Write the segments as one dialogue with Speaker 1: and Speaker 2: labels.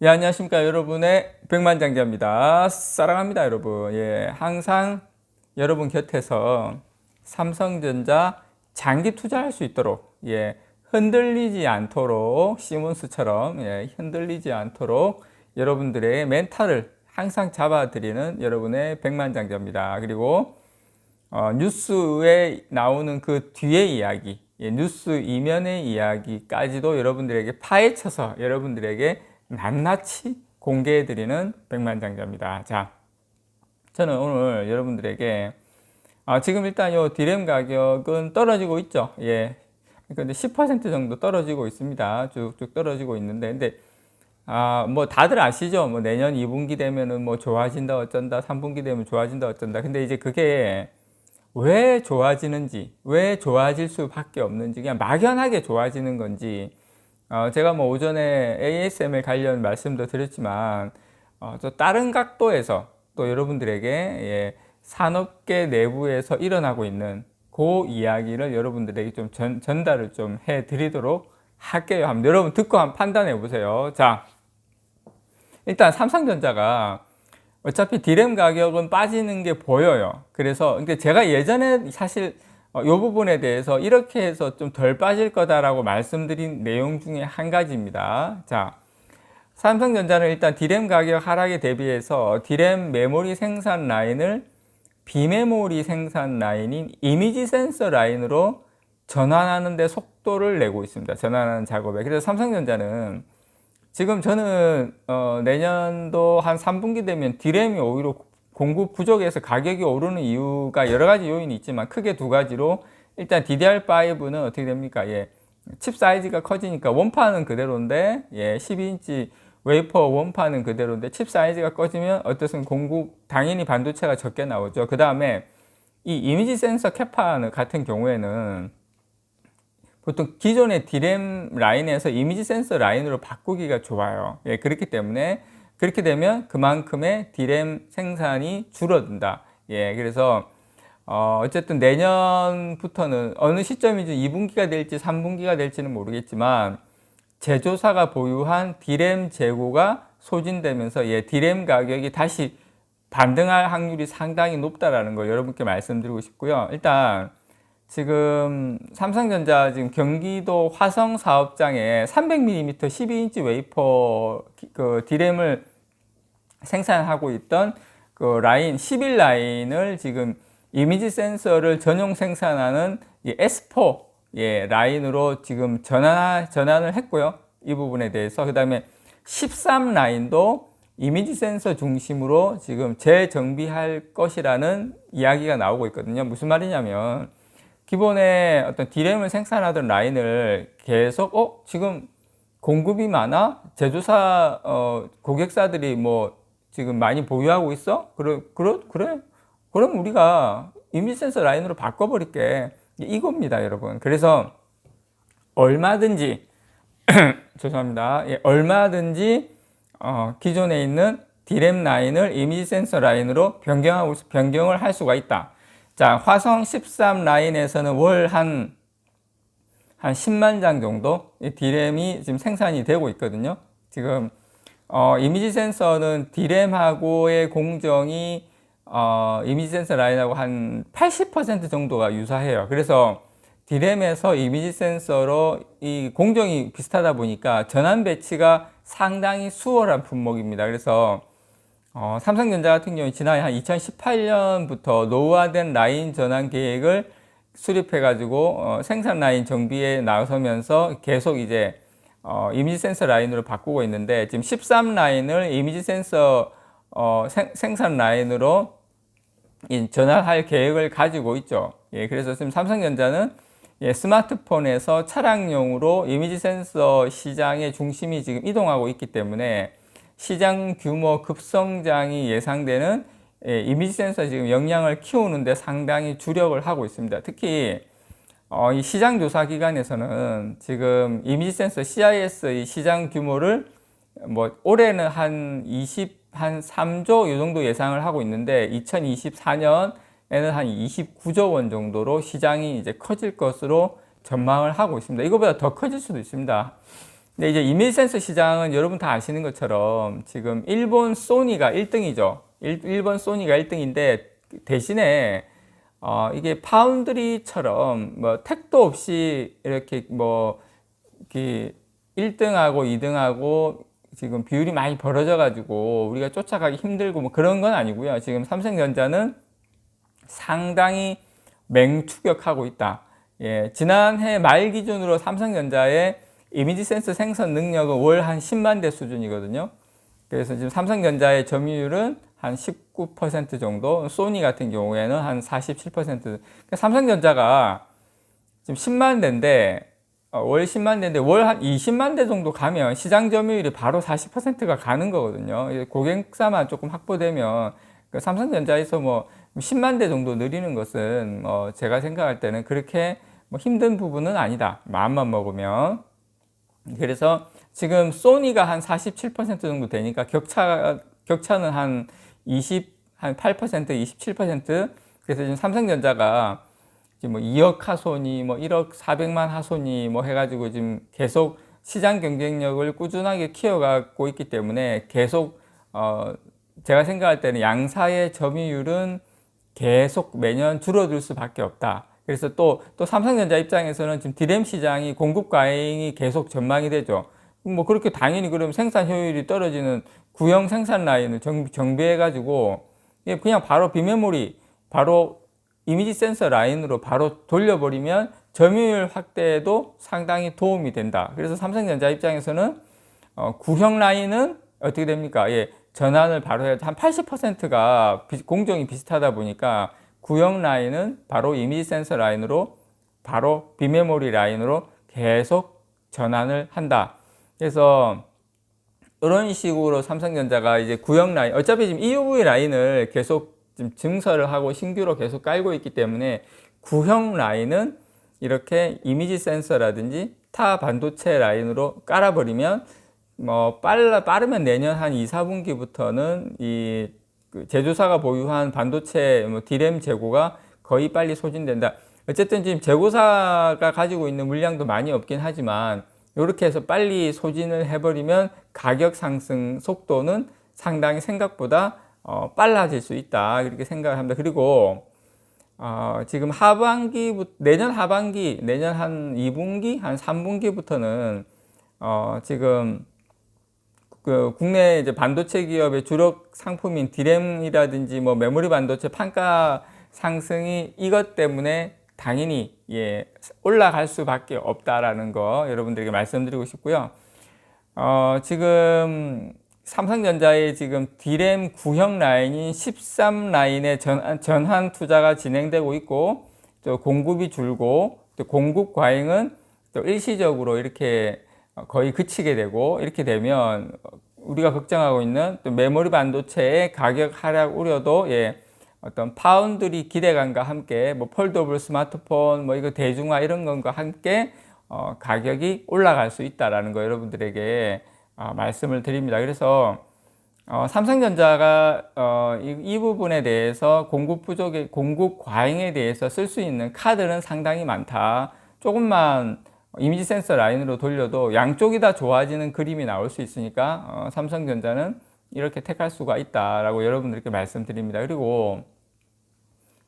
Speaker 1: 예, 안녕하십니까. 여러분의 백만장자입니다. 사랑합니다, 여러분. 예, 항상 여러분 곁에서 삼성전자 장기 투자할 수 있도록, 예, 흔들리지 않도록, 시몬스처럼, 예, 흔들리지 않도록 여러분들의 멘탈을 항상 잡아드리는 여러분의 백만장자입니다. 그리고, 어, 뉴스에 나오는 그 뒤의 이야기, 예, 뉴스 이면의 이야기까지도 여러분들에게 파헤쳐서 여러분들에게 낱낱이 공개해드리는 백만장자입니다. 자, 저는 오늘 여러분들에게 아, 지금 일단 요 디램 가격은 떨어지고 있죠. 예. 근데 10% 정도 떨어지고 있습니다. 쭉쭉 떨어지고 있는데, 근데 아, 뭐 다들 아시죠? 뭐 내년 2분기 되면은 뭐 좋아진다 어쩐다, 3분기 되면 좋아진다 어쩐다. 근데 이제 그게 왜 좋아지는지, 왜 좋아질 수밖에 없는지, 그냥 막연하게 좋아지는 건지, 어, 제가 뭐 오전에 ASMR 관련 말씀도 드렸지만 어, 또 다른 각도에서 또 여러분들에게 예, 산업계 내부에서 일어나고 있는 그 이야기를 여러분들에게 좀 전, 전달을 좀 해드리도록 할게요. 한번 여러분 듣고 한번 판단해 보세요. 자, 일단 삼성전자가 어차피 디램 가격은 빠지는 게 보여요. 그래서 근데 제가 예전에 사실 어, 이 부분에 대해서 이렇게 해서 좀 덜 빠질 거다라고 말씀드린 내용 중에 한 가지입니다. 자, 삼성전자는 일단 디램 가격 하락에 대비해서 디램 메모리 생산 라인을 비메모리 생산 라인인 이미지 센서 라인으로 전환하는 데 속도를 내고 있습니다. 전환하는 작업에. 그래서 삼성전자는 지금 저는 어, 내년도 한 3분기 되면 디램이 오히려 공급 부족에서 가격이 오르는 이유가 여러 가지 요인이 있지만 크게 두 가지로 일단 DDR5는 어떻게 됩니까? 예. 칩 사이즈가 커지니까 원판은 그대로인데 예, 12인치 웨이퍼 원판은 그대로인데 칩 사이즈가 커지면 어떻든 공급 당연히 반도체가 적게 나오죠. 그 다음에 이 이미지 센서 캐파 같은 경우에는 보통 기존의 디램 라인에서 이미지 센서 라인으로 바꾸기가 좋아요. 예, 그렇기 때문에 그렇게 되면 그만큼의 디램 생산이 줄어든다. 예, 그래서 어, 어쨌든 내년부터는 어느 시점인지 2분기가 될지 3분기가 될지는 모르겠지만 제조사가 보유한 디램 재고가 소진되면서 예, 디램 가격이 다시 반등할 확률이 상당히 높다라는 걸 여러분께 말씀드리고 싶고요. 일단 지금 삼성전자 지금 경기도 화성 사업장에 300mm 12인치 웨이퍼 그 디램을 생산하고 있던 그 라인 11 라인을 지금 이미지 센서를 전용 생산하는 이 S4 예, 라인으로 지금 전환 전환을 했고요. 이 부분에 대해서 그다음에 13 라인도 이미지 센서 중심으로 지금 재정비할 것이라는 이야기가 나오고 있거든요. 무슨 말이냐면 기본에 어떤 디램을 생산하던 라인을 계속 어? 지금 공급이 많아? 제조사 어 고객사들이 뭐 지금 많이 보유하고 있어? 그래 그래 그래? 그럼 우리가 이미지 센서 라인으로 바꿔버릴게. 이겁니다 여러분. 그래서 얼마든지 죄송합니다. 예, 얼마든지 어, 기존에 있는 디램 라인을 이미지 센서 라인으로 변경하고 변경을 할 수가 있다 자, 화성 13 라인에서는 월 한, 한 10만 장 정도 디램이 지금 생산이 되고 있거든요. 지금, 어, 이미지 센서는 디램하고의 공정이, 어, 이미지 센서 라인하고 한 80% 정도가 유사해요. 그래서 디램에서 이미지 센서로 이 공정이 비슷하다 보니까 전환 배치가 상당히 수월한 품목입니다. 그래서 어, 삼성전자 같은 경우 지난해 한 2018년부터 노후화된 라인 전환 계획을 수립해 가지고 어, 생산 라인 정비에 나서면서 계속 이제 어, 이미지 센서 라인으로 바꾸고 있는데 지금 13 라인을 이미지 센서 어, 생, 생산 라인으로 전환할 계획을 가지고 있죠. 예, 그래서 지금 삼성전자는 예, 스마트폰에서 차량용으로 이미지 센서 시장의 중심이 지금 이동하고 있기 때문에 시장 규모 급성장이 예상되는 예, 이미지 센서 지금 역량을 키우는데 상당히 주력을 하고 있습니다. 특히 어, 이 시장 조사 기관에서는 지금 이미지 센서 CIS 이 시장 규모를 뭐 올해는 한 20, 한 3조 이 정도 예상을 하고 있는데 2024년에는 한 29조 원 정도로 시장이 이제 커질 것으로 전망을 하고 있습니다. 이거보다 더 커질 수도 있습니다. 근데 이제 이미지 센서 시장은 여러분 다 아시는 것처럼 지금 일본 소니가 1등이죠. 일, 본 소니가 1등인데 대신에 어, 이게 파운드리처럼 뭐 택도 없이 이렇게 뭐 이렇게 1등하고 2등하고 지금 비율이 많이 벌어져 가지고 우리가 쫓아가기 힘들고 뭐 그런 건 아니고요. 지금 삼성전자는 상당히 맹추격하고 있다. 예, 지난해 말 기준으로 삼성전자의 이미지 센서 생산 능력은 월 한 10만 대 수준이거든요. 그래서 지금 삼성전자의 점유율은 한 19% 정도, 소니 같은 경우에는 한 47%. 그러니까 삼성전자가 지금 10만 대인데 어, 월 10만 대인데 월 한 20만 대 정도 가면 시장 점유율이 바로 40%가 가는 거거든요. 고객사만 조금 확보되면 그 삼성전자에서 뭐 10만 대 정도 늘리는 것은 어 제가 생각할 때는 그렇게 뭐 힘든 부분은 아니다. 마음만 먹으면. 그래서 지금 소니가 한 47% 정도 되니까 격차 격차는 한 20, 한 8%, 27%. 그래서 지금 삼성전자가 지금 뭐 2억 하손이 뭐 1억 400만 하손이 뭐 해가지고 지금 계속 시장 경쟁력을 꾸준하게 키워가고 있기 때문에 계속 어 제가 생각할 때는 양사의 점유율은 계속 매년 줄어들 수밖에 없다. 그래서 또, 또 삼성전자 입장에서는 지금 디램 시장이 공급 과잉이 계속 전망이 되죠. 뭐 그렇게 당연히 그럼 생산 효율이 떨어지는 구형 생산 라인을 정, 정비해가지고 그냥 바로 비메모리, 바로 이미지 센서 라인으로 바로 돌려버리면 점유율 확대에도 상당히 도움이 된다. 그래서 삼성전자 입장에서는 어, 구형 라인은 어떻게 됩니까? 예, 전환을 바로 해야 한 80%가 공정이 비슷하다 보니까 구형 라인은 바로 이미지 센서 라인으로 바로 비메모리 라인으로 계속 전환을 한다. 그래서 이런 식으로 삼성전자가 이제 구형 라인, 어차피 지금 EUV 라인을 계속 지금 증설을 하고 신규로 계속 깔고 있기 때문에 구형 라인은 이렇게 이미지 센서라든지 타 반도체 라인으로 깔아버리면 뭐 빨라 빠르면 내년 한 2, 4분기부터는 이 그 제조사가 보유한 반도체 뭐 디램 재고가 거의 빨리 소진된다. 어쨌든 지금 재고사가 가지고 있는 물량도 많이 없긴 하지만 이렇게 해서 빨리 소진을 해버리면 가격 상승 속도는 상당히 생각보다 어, 빨라질 수 있다 이렇게 생각을 합니다. 그리고 어, 지금 하반기 내년 하반기 내년 한 2분기 한 3분기부터는 어, 지금 그 국내 이제 반도체 기업의 주력 상품인 디램이라든지 뭐 메모리 반도체 판가 상승이 이것 때문에 당연히 예 올라갈 수밖에 없다라는 거 여러분들에게 말씀드리고 싶고요. 어, 지금 삼성전자의 지금 디램 구형 라인인 13 라인의 전, 전환 투자가 진행되고 있고 또 공급이 줄고 또 공급 과잉은 또 일시적으로 이렇게 거의 그치게 되고 이렇게 되면 우리가 걱정하고 있는 또 메모리 반도체의 가격 하락 우려도 예, 어떤 파운드리 기대감과 함께 뭐 폴더블 스마트폰 뭐 이거 대중화 이런 것과 함께 어, 가격이 올라갈 수 있다라는 거 여러분들에게 어, 말씀을 드립니다. 그래서 어, 삼성전자가 어, 이, 이, 부분에 대해서 공급 부족의 공급 과잉에 대해서 쓸 수 있는 카드는 상당히 많다. 조금만 이미지 센서 라인으로 돌려도 양쪽이 다 좋아지는 그림이 나올 수 있으니까 어, 삼성전자는 이렇게 택할 수가 있다라고 여러분들께 말씀드립니다. 그리고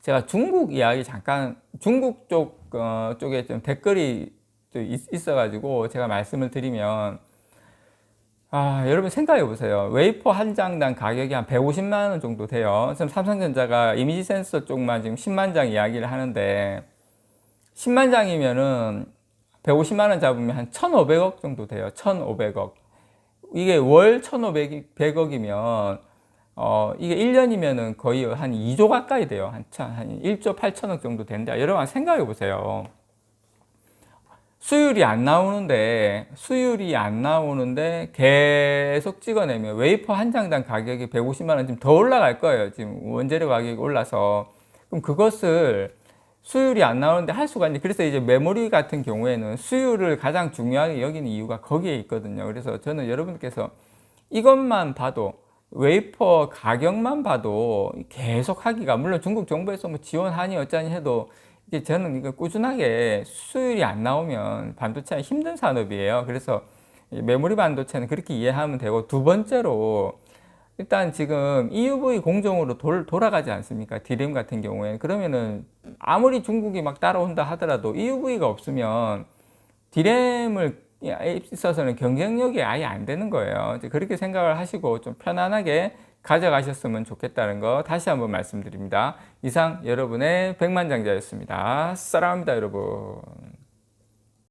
Speaker 1: 제가 중국 이야기 잠깐 중국 쪽 어, 쪽에 좀 댓글이 좀 있어가지고 제가 말씀을 드리면 아, 여러분 생각해 보세요. 웨이퍼 한 장당 가격이 한 150만 원 정도 돼요. 지금 삼성전자가 이미지 센서 쪽만 지금 10만 장 이야기를 하는데 10만 장이면은 150만 원 잡으면 한 1,500억 정도 돼요. 1,500억. 이게 월 1,500억이면 어, 이게 1년이면은 거의 한 2조 가까이 돼요. 한, 한 1조 8천억 정도 된다. 여러분 생각해 보세요. 수율이 안 나오는데, 수율이 안 나오는데 계속 찍어내면 웨이퍼 한 장당 가격이 150만원 지금 더 올라갈 거예요. 지금 원재료 가격이 올라서. 그럼 그것을 수율이 안 나오는데 할 수가 있는데 그래서 이제 메모리 같은 경우에는 수율을 가장 중요하게 여기는 이유가 거기에 있거든요. 그래서 저는 여러분께서 이것만 봐도 웨이퍼 가격만 봐도 계속 하기가 물론 중국 정부에서 뭐 지원하니 어쩌니 해도 이제 저는 이거 꾸준하게 수율이 안 나오면 반도체는 힘든 산업이에요. 그래서 이 메모리 반도체는 그렇게 이해하면 되고 두 번째로 일단 지금 EUV 공정으로 돌, 돌아가지 않습니까? 디램 같은 경우에 그러면은 아무리 중국이 막 따라온다 하더라도 EUV가 없으면 디램을 있어서는 경쟁력이 아예 안 되는 거예요. 그렇게 생각을 하시고 좀 편안하게 가져가셨으면 좋겠다는 거 다시 한번 말씀드립니다. 이상 여러분의 백만장자였습니다. 사랑합니다, 여러분.